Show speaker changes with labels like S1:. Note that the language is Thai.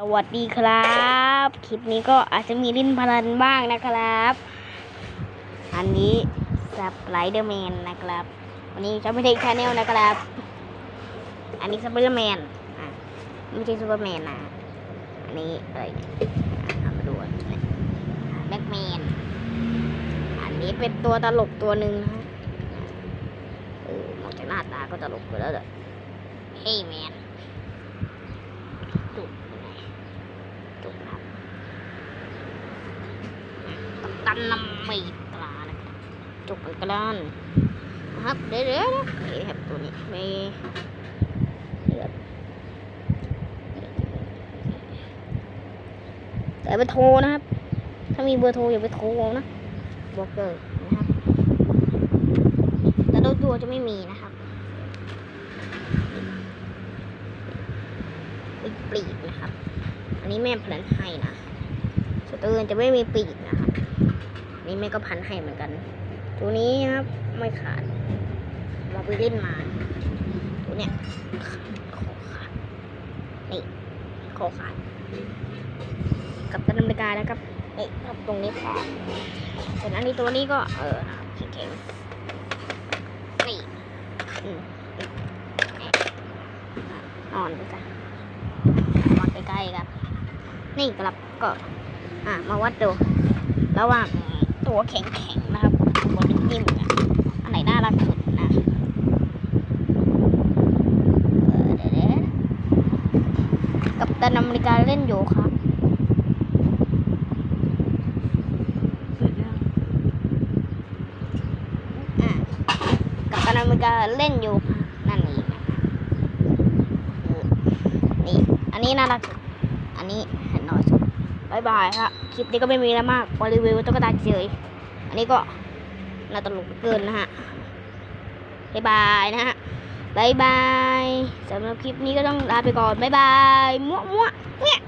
S1: สวัสดีครับ คลิปนี้ก็อาจจะมีลิ้นพลันบ้างนะครับ อันนี้สไปเดอร์แมนนะครับ วันนี้จะไม่ได้ชาแนลนะครับ อันนี้สไปเดอร์แมนอะไม่ใช่ซูเปอร์แมนนะอันนี้อะไรอะเอามาดูนแบ็กแมนอันนี้เป็นตัวตลกตัวหนึ่งนะฮะเออมองจากหน้าตาก็ตลกอยู่แล้วเด้อเฮ้ยแมน จุกยังไงจุกนะครับ กัปตันน้ำมีตรานะครับจุกเหมือนกันนะครับเดี๋ยวเดี๋ยวนี่ครับตัวนี้ไม่เลือดแต่ไปโทรนะครับ ถ้ามีเบอร์โทรอย่าไปโทรนะบอกเลยนะครับแต่ตัวจะไม่มีนะครับมีปีกนะครับ อันนี้แม่พันให้นะสตูนจะไม่มีปีกนะครับ นี้แม่ก็พันให้เหมือนกัน ตัวนี้นะครับไม่ขาดเราไปเล่นมา ตัวเนี้ยคอขาดนี่คอขาด กับตันอเมริกานะครับนี่ครับตรงนี้ขาดส่วนอันนี้ตัวนี้ก็เออแข็งๆนี่อ่อนไปจ้ะวัดใกล้ๆครับ นี่ครับก็ อะมาวัดดูระหว่าง ตัวแข็งๆนะครับตัวนิ่มๆเนี่ยอันไหนน่ารักสุดนะเออเดี๋ยวๆกับตันอเมริกาเล่นอยู่ครับอะกับตันอเมริกาเล่นอยู่ค่ะนั่นเองนะคะเออนี่ อันนี้น่ารักสุดอันนี้เห็นน้อยสุด บายบายครับคลิปนี้ก็ไม่มีแล้วมากรีวิวตุ๊กตาเฉย อันนี้ก็น่าตลกเหลือเกินนะฮะบายบายนะฮะบายบายสำหรับคลิปนี้ก็ต้องลาไปก่อนบายบายมั่วมั่วเนี่ย